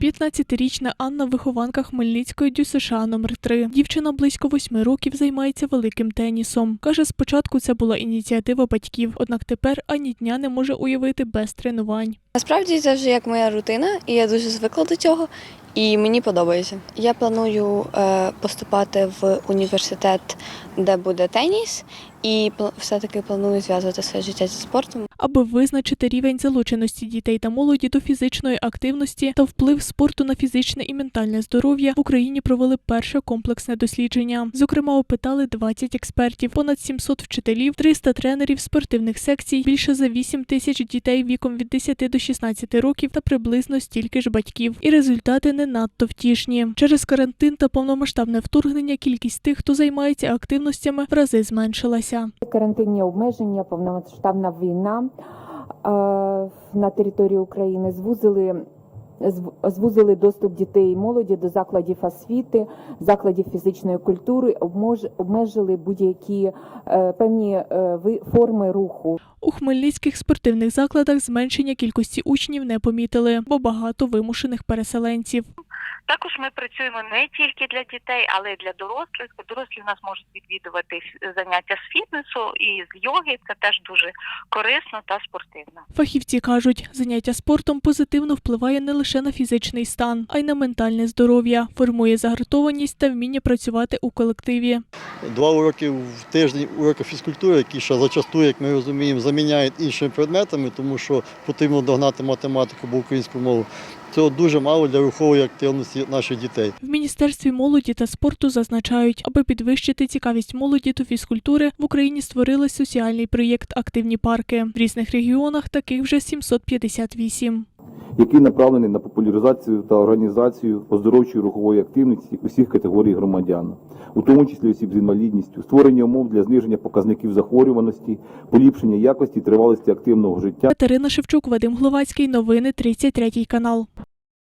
15-річна Анна вихованка Хмельницької ДЮСШ номер 3 Дівчина близько восьми років займається великим тенісом. Каже, спочатку це була ініціатива батьків, однак тепер ані дня не може уявити без тренувань. Насправді це вже як моя рутина, і я дуже звикла до цього, і мені подобається. Я планую е, поступати в університет, де буде теніс, і все-таки планую зв'язувати своє життя зі спортом. Аби визначити рівень залученості дітей та молоді до фізичної активності та вплив спорту на фізичне і ментальне здоров'я, в Україні провели перше комплексне дослідження. Зокрема, опитали 20 експертів, понад 700 вчителів, 300 тренерів спортивних секцій, більше за 8 тисяч дітей віком від 10 до 16 років та приблизно стільки ж батьків. І результати не надто втішні. Через карантин та повномасштабне вторгнення кількість тих, хто займається активностями, в рази зменшилася. карантинні обмеження, повномасштабна війна е, на території України звузили. Звузили доступ дітей і молоді до закладів освіти, закладів фізичної культури, обмежили будь-які е, певні е, форми руху. У хмельницьких спортивних закладах зменшення кількості учнів не помітили, бо багато вимушених переселенців. Також ми працюємо не тільки для дітей, але й для дорослих. Дорослі в нас можуть відвідувати заняття з фітнесу і з йоги. Це теж дуже корисно та спортивно. Фахівці кажуть, заняття спортом позитивно впливає не лише на фізичний стан, а й на ментальне здоров'я, формує загартованість та вміння працювати у колективі. Два уроки в тиждень уроки фізкультури, які ще зачасту, як ми розуміємо, заміняють іншими предметами, тому що потрібно догнати математику або українську мову. Цього дуже мало для рухової активності наших дітей. В міністерстві молоді та спорту зазначають, аби підвищити цікавість молоді до фізкультури, в Україні створили соціальний проєкт Активні парки. В різних регіонах таких вже 758. який направлений на популяризацію та організацію оздоровчої рухової активності усіх категорій громадян, у тому числі осіб з інвалідністю, створення умов для зниження показників захворюваності, поліпшення якості і тривалості активного життя. Катерина Шевчук, Вадим Гловацький. Новини 33 канал.